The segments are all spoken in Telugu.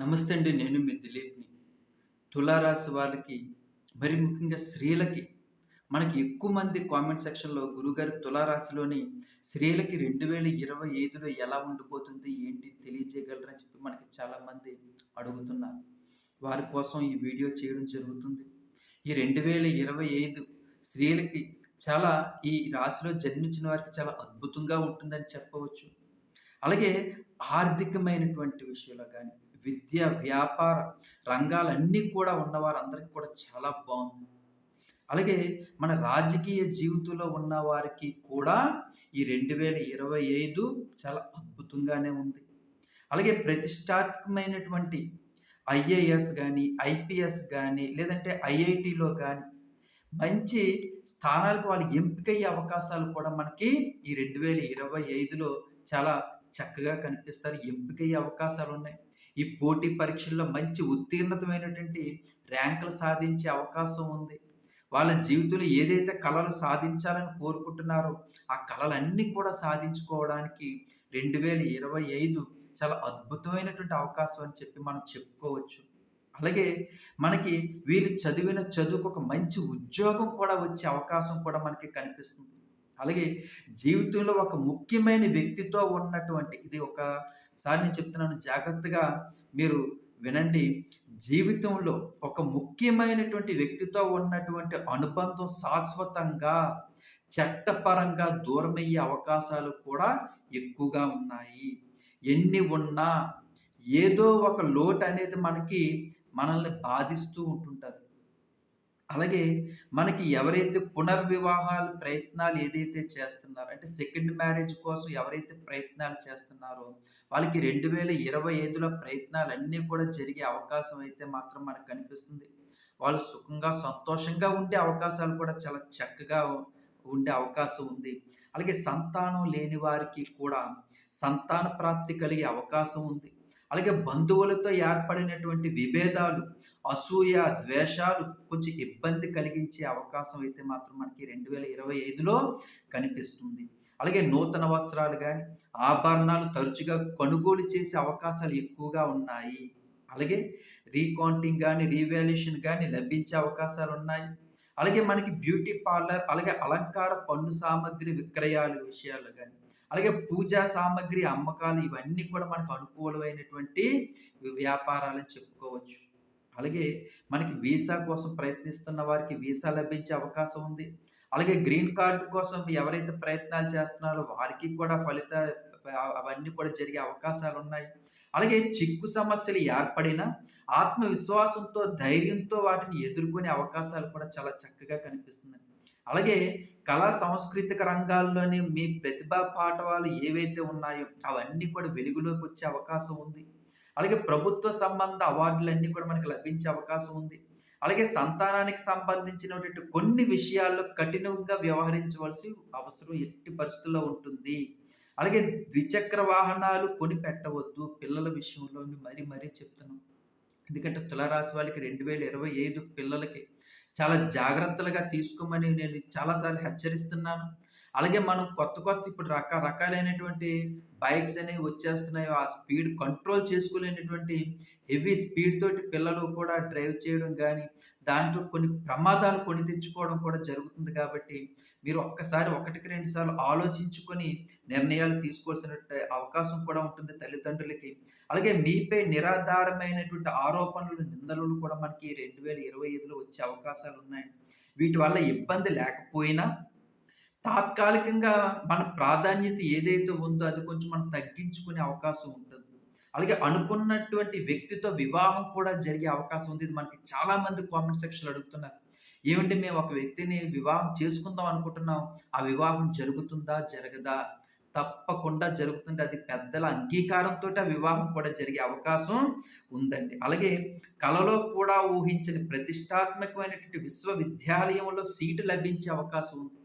నమస్తే అండి. నేను మీ దిలీప్‌ని. తులారాశి వాళ్ళకి, మరి ముఖ్యంగా స్త్రీలకి, మనకి ఎక్కువ మంది కామెంట్ సెక్షన్‌లో గురువుగారు తులారాశిలోని స్త్రీలకి 2025లో ఎలా ఉండిపోతుంది? ఏంటి తెలియజేయగలరని చెప్పి మనకి చాలామంది అడుగుతున్నారు. వారి కోసం ఈ వీడియో చేయడం జరుగుతుంది. ఈ 2025 స్త్రీలకి చాలా ఈ రాశిలో జన్మించిన వారికి చాలా అద్భుతంగా ఉంటుందని చెప్పవచ్చు. అలాగే ఆర్థికమైనటువంటి విషయంలో కానీ విద్య, వ్యాపార రంగాలన్నీ కూడా ఉన్నవారందరికీ కూడా చాలా బాగుంది అలాగే మన రాజకీయ జీవితంలో ఉన్న వారికి కూడా ఈ 2025 చాలా అద్భుతంగానే ఉంది. అలాగే ప్రతిష్టాత్మకమైనటువంటి ఐఏఎస్ కానీ ఐపీఎస్ కానీ లేదంటే ఐఐటిలో కానీ మంచి స్థానాలకు వాళ్ళు ఎంపికయ్యే అవకాశాలు కూడా మనకి ఈ 2025లో చాలా చక్కగా కనిపిస్తారు. ఎంపికయ్యే అవకాశాలు ఉన్నాయి ఈ పోటీ పరీక్షల్లో మంచి ఉత్తీర్ణతమైనటువంటి ర్యాంకులు సాధించే అవకాశం ఉంది. వాళ్ళ జీవితంలో ఏదైతే కళలు సాధించాలని కోరుకుంటున్నారో, ఆ కళలన్నీ కూడా సాధించుకోవడానికి 2025 చాలా అద్భుతమైనటువంటి అవకాశం అని చెప్పి మనం చెప్పుకోవచ్చు. అలాగే మనకి వీళ్ళు చదివిన చదువుకు ఒక మంచి ఉద్యోగం కూడా వచ్చే అవకాశం కూడా మనకి కనిపిస్తుంది. అలాగే జీవితంలో ఒక ముఖ్యమైన వ్యక్తితో ఉన్నటువంటి ఇది ఒకసారి నేను చెప్తున్నాను జాగ్రత్తగా మీరు వినండి. జీవితంలో ఒక ముఖ్యమైనటువంటి వ్యక్తితో ఉన్నటువంటి అనుబంధం శాశ్వతంగా, చట్టపరంగా దూరమయ్యే అవకాశాలు కూడా ఎక్కువగా ఉన్నాయి. ఎన్ని ఉన్నా ఏదో ఒక లోటు అనేది మనకి మనల్ని బాధిస్తూ ఉంటుంటుంది అలాగే మనకి ఎవరైతే పునర్వివాహాలు ప్రయత్నాలు ఏదైతే చేస్తున్నారో అంటే సెకండ్ మ్యారేజ్ కోసం ఎవరైతే ప్రయత్నాలు చేస్తున్నారో వాళ్ళకి రెండు వేల ఇరవై ఐదులో ప్రయత్నాలు అన్నీ కూడా జరిగే అవకాశం అయితే మాత్రం మనకు కనిపిస్తుంది. వాళ్ళు సుఖంగా, సంతోషంగా ఉండే అవకాశాలు కూడా చాలా చక్కగా ఉండే అవకాశం ఉంది. అలాగే సంతానం లేని వారికి కూడా సంతాన ప్రాప్తి కలిగే అవకాశం ఉంది. అలాగే బంధువులతో ఏర్పడినటువంటి విభేదాలు, అసూయ, ద్వేషాలు కొంచెం ఇబ్బంది కలిగించే అవకాశం అయితే మాత్రం మనకి 2025లో కనిపిస్తుంది. అలాగే నూతన వస్త్రాలు కానీ ఆభరణాలు తరచుగా కొనుగోలు చేసే అవకాశాలు ఎక్కువగా ఉన్నాయి. అలాగే రీకౌంటింగ్ కానీ రీవాల్యుయేషన్ కానీ లభించే అవకాశాలు ఉన్నాయి అలాగే మనకి బ్యూటీ పార్లర్, అలాగే అలంకార పన్ను సామగ్రి విక్రయాలు విషయాలు కానీ అలాగే పూజా సామాగ్రి అమ్మకాలు ఇవన్నీ కూడా మనకు అనుకూలమైనటువంటి వ్యాపారాలని చెప్పుకోవచ్చు. అలాగే మనకి వీసా కోసం ప్రయత్నిస్తున్న వారికి వీసా లభించే అవకాశం ఉంది. అలాగే గ్రీన్ కార్డు కోసం ఎవరైతే ప్రయత్నాలు చేస్తున్నారో వారికి కూడా ఫలిత అవన్నీ కూడా జరిగే అవకాశాలు ఉన్నాయి అలాగే చిక్కు సమస్యలు ఏర్పడినా ఆత్మవిశ్వాసంతో, ధైర్యంతో వాటిని ఎదుర్కొనే అవకాశాలు కూడా చాలా చక్కగా కనిపిస్తున్నాయి. అలాగే కళా సాంస్కృతిక రంగాల్లోని మీ ప్రతిభా పాఠవాలు ఏవైతే ఉన్నాయో అవన్నీ కూడా వెలుగులోకి వచ్చే అవకాశం ఉంది. అలాగే ప్రభుత్వ సంబంధ అవార్డులన్నీ కూడా మనకు లభించే అవకాశం ఉంది. అలాగే సంతానానికి సంబంధించినటువంటి కొన్ని విషయాల్లో కఠినంగా వ్యవహరించవలసి అవసరం ఎట్టి పరిస్థితుల్లో ఉంటుంది. అలాగే ద్విచక్ర వాహనాలు కొని పెట్టవద్దు పిల్లల విషయంలో మరీ మరీ చెప్తున్నాను. ఎందుకంటే తులారాశి వాళ్ళకి 2025 పిల్లలకి చాలా జాగ్రత్తలుగా తీసుకోమని నేను చాలాసార్లు హెచ్చరిస్తున్నాను. అలాగే మనం కొత్త కొత్త ఇప్పుడు రకరకాలైనటువంటి బైక్స్ అనేవి వచ్చేస్తున్నాయి. ఆ స్పీడ్ కంట్రోల్ చేసుకోలేనటువంటి హెవీ స్పీడ్ తోటి పిల్లలు కూడా డ్రైవ్ చేయడం కానీ దాంట్లో కొన్ని ప్రమాదాలు కొని తెచ్చుకోవడం కూడా జరుగుతుంది కాబట్టి, మీరు ఒక్కసారి ఒకటికి రెండు సార్లు ఆలోచించుకొని నిర్ణయాలు తీసుకోవాల్సిన అవకాశం కూడా ఉంటుంది తల్లిదండ్రులకి. అలాగే మీపై నిరాధారమైనటువంటి ఆరోపణలు, నిందలు కూడా మనకి 2025లో వచ్చే అవకాశాలు ఉన్నాయి వీటి వల్ల ఇబ్బంది లేకపోయినా తాత్కాలికంగా మన ప్రాధాన్యత ఏదైతే ఉందో అది కొంచెం మనం తగ్గించుకునే అవకాశం ఉంటుంది. అలాగే అనుకున్నటువంటి వ్యక్తితో వివాహం కూడా జరిగే అవకాశం ఉంది. ఇది మనకి చాలామంది కామెంట్ సెక్షన్‌లో అడుగుతున్నారు. ఏమిటి మేము ఒక వ్యక్తిని వివాహం చేసుకుందాం అనుకుంటున్నాం. ఆ వివాహం జరుగుతుందా? జరగదా? తప్పకుండా జరుగుతుంది. అది పెద్దల అంగీకారంతో ఆ వివాహం కూడా జరిగే అవకాశం ఉందండి. అలాగే కలలో కూడా ఊహించని ప్రతిష్టాత్మకమైనటువంటి విశ్వవిద్యాలయంలో సీటు లభించే అవకాశం ఉంది.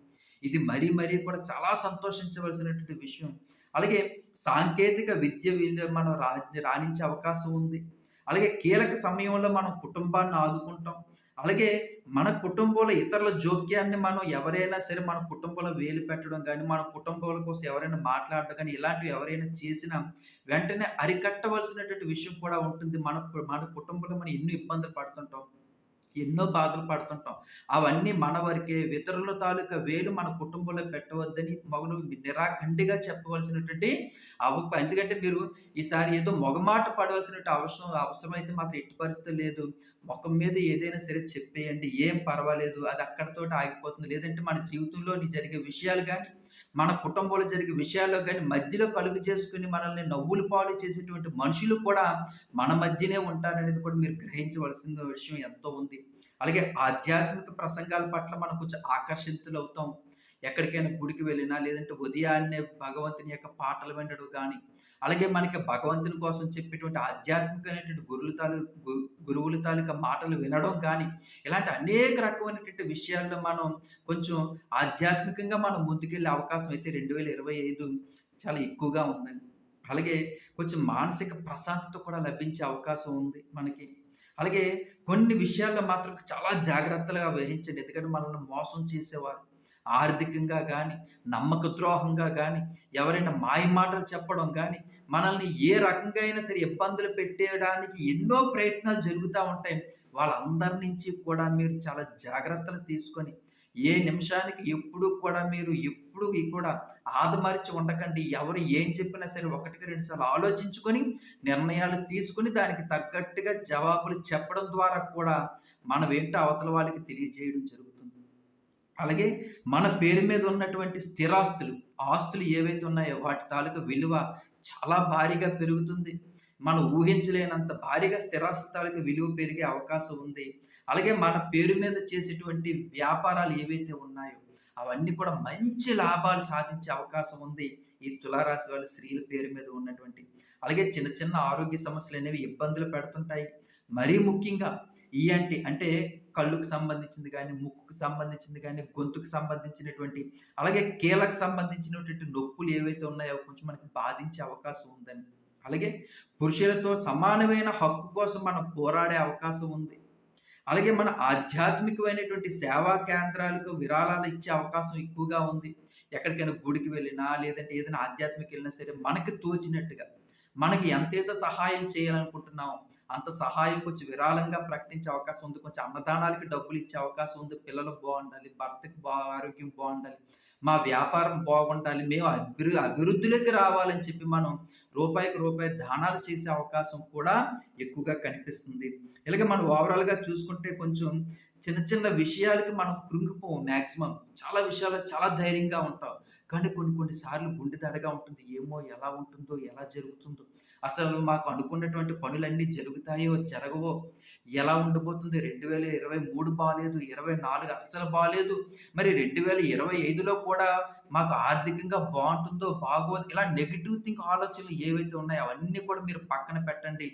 ఇది మరీ మరీ కూడా చాలా సంతోషించవలసినటువంటి విషయం. అలాగే సాంకేతిక విద్య వీళ్ళు మనం రా రాణించే అవకాశం ఉంది. అలాగే కీలక సమయంలో మనం కుటుంబాన్ని ఆదుకుంటాం. అలాగే మన కుటుంబంలో ఇతరుల జోక్యాన్ని మనం ఎవరైనా సరే మన కుటుంబంలో వేలు పెట్టడం కానీ మన కుటుంబాల కోసం ఎవరైనా మాట్లాడడం కానీ ఇలాంటివి ఎవరైనా చేసినా వెంటనే అరికట్టవలసినటువంటి విషయం కూడా ఉంటుంది. మన మన కుటుంబంలో మనం ఎన్నో ఇబ్బందులు పడుతుంటాం. ఎన్నో బాధలు పడుతుంటాం. అవన్నీ మన వరకే. ఇతరుల తాలూకా వేలు మన కుటుంబంలో పెట్టవద్దని మొగలు నిరాఖండిగా చెప్పవలసినటువంటి అవప ఎందుకంటే మీరు ఈసారి ఏదో మొగమాట పడవలసినట్టు అవసరం అవసరమైతే మాత్రం ఎట్టి పరిస్థితి లేదు. మొఖం మీద ఏదైనా సరే చెప్పేయండి. ఏం పర్వాలేదు. అది అక్కడితోటి ఆగిపోతుంది. లేదంటే మన జీవితంలోని జరిగే విషయాలు కానీ మన కుటుంబంలో జరిగే విషయాల్లో కానీ మధ్యలో కలుగు చేసుకుని మనల్ని నవ్వుల పాలు చేసేటువంటి మనుషులు కూడా మన మధ్యనే ఉంటారనేది కూడా మీరు గ్రహించవలసిన విషయం ఎంతో ఉంది. అలాగే ఆధ్యాత్మిక ప్రసంగాల పట్ల మనం కొంచెం ఆకర్షితులు అవుతాం ఎక్కడికైనా గుడికి వెళ్ళినా, లేదంటే ఉదయాన్నే భగవంతుని యొక్క పాటలు వినడం కానీ అలాగే మనకి భగవంతుని కోసం చెప్పేటువంటి ఆధ్యాత్మికమైనటువంటి గురువుల తాలూ గు గురువుల తాలూకా మాటలు వినడం కానీ ఇలాంటి అనేక రకమైనటువంటి విషయాల్లో మనం కొంచెం ఆధ్యాత్మికంగా మనం ముందుకెళ్ళే అవకాశం అయితే 2025 చాలా ఎక్కువగా ఉందండి. అలాగే కొంచెం మానసిక ప్రశాంతత కూడా లభించే అవకాశం ఉంది మనకి. అలాగే కొన్ని విషయాల్లో మాత్రం చాలా జాగ్రత్తలుగా వహించండి. ఎందుకంటే మనల్ని మోసం చేసేవారు ఆర్థికంగా కానీ నమ్మక ద్రోహంగా కానీ ఎవరైనా మాయ మాటలు చెప్పడం కానీ మనల్ని ఏ రకంగా అయినా సరే ఇబ్బందులు పెట్టేయడానికి ఎన్నో ప్రయత్నాలు జరుగుతూ ఉంటాయి. వాళ్ళందరి నుంచి కూడా మీరు చాలా జాగ్రత్తలు తీసుకొని, ఏ నిమిషానికి ఎప్పుడు కూడా మీరు ఎప్పుడు కూడా ఆదమరిచి ఉండకండి. ఎవరు ఏం చెప్పినా సరే ఒకటికి రెండు సార్లు ఆలోచించుకొని, నిర్ణయాలు తీసుకొని దానికి తగ్గట్టుగా జవాబులు చెప్పడం ద్వారా కూడా మనం ఏంటో అవతల వాళ్ళకి తెలియజేయడం జరుగుతుంది. అలాగే మన పేరు మీద ఉన్నటువంటి స్థిరాస్తులు, ఆస్తులు ఏవైతే ఉన్నాయో వాటి తాలూకా విలువ చాలా భారీగా పెరుగుతుంది. మనం ఊహించలేనంత భారీగా స్థిరాస్తుల తాలూకా విలువ పెరిగే అవకాశం ఉంది. అలాగే మన పేరు మీద చేసేటువంటి వ్యాపారాలు ఏవైతే ఉన్నాయో, అవన్నీ కూడా మంచి లాభాలు సాధించే అవకాశం ఉంది. ఈ తులారాశి వాళ్ళ స్త్రీల పేరు మీద ఉన్నటువంటి. అలాగే చిన్న చిన్న ఆరోగ్య సమస్యలు అనేవి ఇబ్బందులు పెడుతుంటాయి. మరీ ముఖ్యంగా ఈఎన్‌టీ అంటే కళ్ళుకు సంబంధించింది కానీ ముక్కుకు సంబంధించింది కానీ గొంతుకు సంబంధించినటువంటి అలాగే కీళ్ళకు సంబంధించినటువంటి నొప్పులు ఏవైతే ఉన్నాయో కొంచెం మనకి బాధించే అవకాశం ఉందండి. అలాగే పురుషులతో సమానమైన హక్కు కోసం మనం పోరాడే అవకాశం ఉంది. అలాగే మన ఆధ్యాత్మికమైనటువంటి సేవా కేంద్రాలకు విరాళాలు ఇచ్చే అవకాశం ఎక్కువగా ఉంది. ఎక్కడికైనా గుడికి వెళ్ళినా, లేదంటే ఏదైనా ఆధ్యాత్మిక వెళ్ళినా సరే మనకి తోచినట్టుగా, మనకి ఎంతైతే సహాయం చేయాలనుకుంటున్నామో, అంత సహాయం కొంచెం విరాళంగా ప్రకటించే అవకాశం ఉంది. కొంచెం అన్నదానాలకి డబ్బులు ఇచ్చే అవకాశం ఉంది. పిల్లలు బాగుండాలి భర్తకి బా ఆరోగ్యం బాగుండాలి మా వ్యాపారం బాగుండాలి, మేము అభివృ అభివృద్ధిలోకి రావాలని చెప్పి మనం రూపాయికి రూపాయి దానాలు చేసే అవకాశం కూడా ఎక్కువగా కనిపిస్తుంది. ఇలాగ మనం ఓవరాల్‌గా చూసుకుంటే కొంచెం చిన్న చిన్న విషయాలకి మనం కృంగిపోము మ్యాక్సిమం చాలా విషయాలు చాలా ధైర్యంగా ఉంటాం. కానీ కొన్ని కొన్ని సార్లు గుండె దడగా ఉంటుంది. ఏమో ఎలా ఉంటుందో? ఎలా జరుగుతుందో? అసలు మాకు అనుకున్నటువంటి పనులన్నీ జరుగుతాయో? జరగవో? ఎలా ఉండబోతుంది? 2023 బాలేదు. 24 అస్సలు బాగాలేదు మరి 2025లో కూడా మాకు ఆర్థికంగా బాగుంటుందో బాగోదు ఇలా నెగిటివ్ థింక్ ఆలోచనలు ఏవైతే ఉన్నాయో అవన్నీ కూడా మీరు పక్కన పెట్టండి.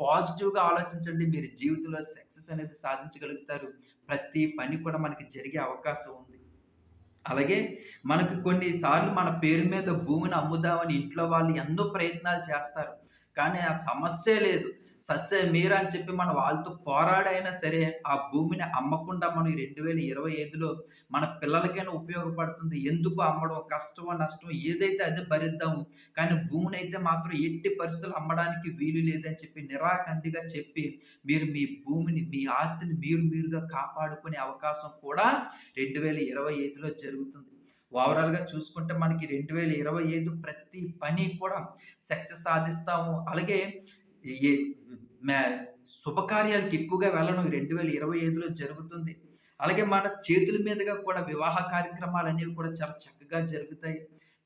పాజిటివ్‌గా ఆలోచించండి. మీరు జీవితంలో సక్సెస్ అనేది సాధించగలుగుతారు. ప్రతి పని కూడా మనకి జరిగే అవకాశం ఉంది. అలాగే మనకు కొన్నిసార్లు మన పేరు మీద భూమిని అమ్ముదామని ఇంట్లో వాళ్ళు ఎన్నో ప్రయత్నాలు చేస్తారు. కానీ ఆ సమస్య లేదు. సస్య మీరా అని చెప్పి మనం వాళ్ళతో పోరాడైనా సరే, ఆ భూమిని అమ్మకుండా మనం రెండు వేల ఇరవై ఐదులో మన పిల్లలకైనా ఉపయోగపడుతుంది. ఎందుకు అమ్మడం? కష్టమో, నష్టం ఏదైతే అదే భరిద్దాము. కానీ భూమిని అయితే మాత్రం ఎట్టి పరిస్థితులు అమ్మడానికి వీలు లేదని చెప్పి నిరాకండిగా చెప్పి, మీరు మీ భూమిని, మీ ఆస్తిని మీరు మీరుగా కాపాడుకునే అవకాశం కూడా 2025లో జరుగుతుంది. ఓవరాల్‌గా చూసుకుంటే మనకి 2025 ప్రతి పని కూడా సక్సెస్ సాధిస్తాము. అలాగే ఏ మ్యా శుభకార్యాలకి ఎక్కువగా వెళ్ళడం ఈ 2025లో జరుగుతుంది. అలాగే మన చేతుల మీదుగా కూడా వివాహ కార్యక్రమాలు అనేవి కూడా చాలా చక్కగా జరుగుతాయి.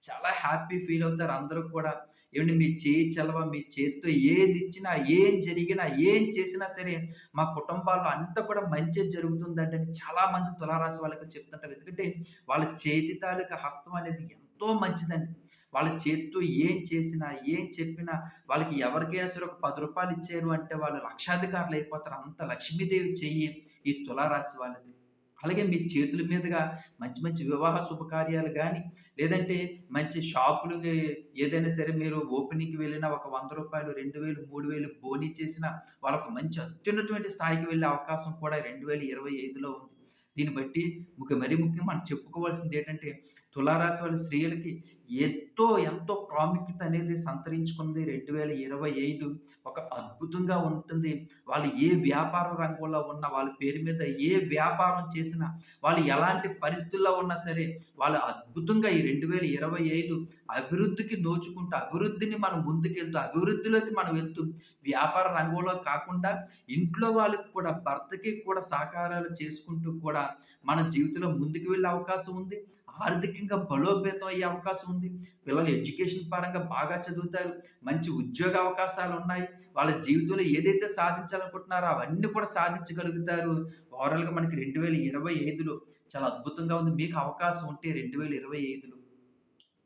చాలా హ్యాపీ ఫీల్ అవుతారు అందరూ కూడా. ఏమంటే మీ చేయి చలవ మీ చేత్తో ఏదిచ్చినా, ఏం జరిగినా, ఏం చేసినా సరే మా కుటుంబాల్లో అంతా కూడా మంచి జరుగుతుందంటే అని చాలామంది తులారాశి వాళ్ళకి చెప్తుంటారు. ఎందుకంటే వాళ్ళ చేతి తాలూకా హస్తం అనేది ఎంతో మంచిదండి. వాళ్ళ చేత్తో ఏం చేసినా, ఏం చెప్పినా వాళ్ళకి ఎవరికైనా సరే ఒక పది రూపాయలు ఇచ్చారు అంటే వాళ్ళు లక్షాధికారులు అయిపోతారు అంత లక్ష్మీదేవి చెయ్యి ఈ తులారాశి వాళ్ళది. అలాగే మీ చేతుల మీదుగా మంచి మంచి వివాహ శుభకార్యాలు కానీ లేదంటే మంచి షాపులు ఏదైనా సరే మీరు ఓపెనింగ్‌కి వెళ్ళిన ఒక వంద రూపాయలు రెండు వేలు మూడు వేలు బోనీ చేసిన వాళ్ళకు మంచి అత్యున్నతమైన స్థాయికి వెళ్ళే అవకాశం కూడా 2025లో ఉంది. దీన్ని బట్టి ముఖ్య మరీ ముఖ్యం మనం చెప్పుకోవాల్సింది ఏంటంటే తులారాశి వాళ్ళ స్త్రీలకి ఎంతో, ఎంతో ప్రాముఖ్యత అనేది సంతరించుకుంది 2025 ఒక అద్భుతంగా ఉంటుంది. వాళ్ళు ఏ వ్యాపార రంగంలో ఉన్నా, వాళ్ళ పేరు మీద ఏ వ్యాపారం చేసినా, వాళ్ళు ఎలాంటి పరిస్థితుల్లో ఉన్నా సరే, వాళ్ళు అద్భుతంగా ఈ 2025 అభివృద్ధికి నోచుకుంటూ, అభివృద్ధిని మనం ముందుకెళ్తూ, అభివృద్ధిలోకి మనం వెళ్తూ, వ్యాపార రంగంలో కాకుండా ఇంట్లో వాళ్ళకి కూడా భర్తకి కూడా సహకారాలు చేసుకుంటూ కూడా మన జీవితంలో ముందుకు వెళ్ళే అవకాశం ఉంది. ఆర్థికంగా బలోపేతం అయ్యే అవకాశం ఉంది. పిల్లలు ఎడ్యుకేషన్ పరంగా బాగా చదువుతారు. మంచి ఉద్యోగ అవకాశాలు ఉన్నాయి వాళ్ళ జీవితంలో ఏదైతే సాధించాలనుకుంటున్నారో అవన్నీ కూడా సాధించగలుగుతారు. ఓవరాల్‌గా మనకి 2025లో చాలా అద్భుతంగా ఉంది. మీకు అవకాశం ఉంటే 2025లో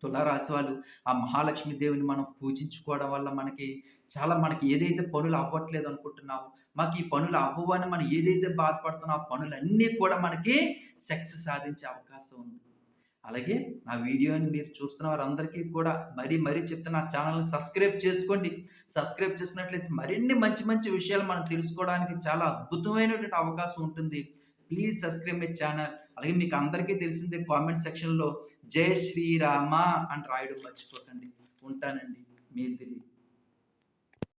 తులారాశి వాళ్ళు ఆ మహాలక్ష్మి దేవిని మనం పూజించుకోవడం వల్ల మనకి చాలా మనకి ఏదైతే పనులు అవ్వట్లేదు అనుకుంటున్నామో, మాకు ఈ పనులు అవ్వవు మనం ఏదైతే బాధపడుతున్నామో ఆ పనులన్నీ కూడా మనకి సక్సెస్ సాధించే అవకాశం ఉంది. అలాగే నా వీడియోని మీరు చూస్తున్న వారందరికీ కూడా మరీ, మరీ చెప్తున్నా నా ఛానల్ని సబ్స్క్రైబ్ చేసుకోండి. సబ్స్క్రైబ్ చేసుకున్నట్లయితే మరిన్ని మంచి, మంచి విషయాలు మనం తెలుసుకోవడానికి చాలా అద్భుతమైనటువంటి అవకాశం ఉంటుంది. Please subscribe my channel. అలాగే మీకు అందరికీ తెలిసిందే కామెంట్ సెక్షన్‌లో జై శ్రీరామ అని రాయడం మర్చిపోకండి. ఉంటానండి. మీ దిలీప్.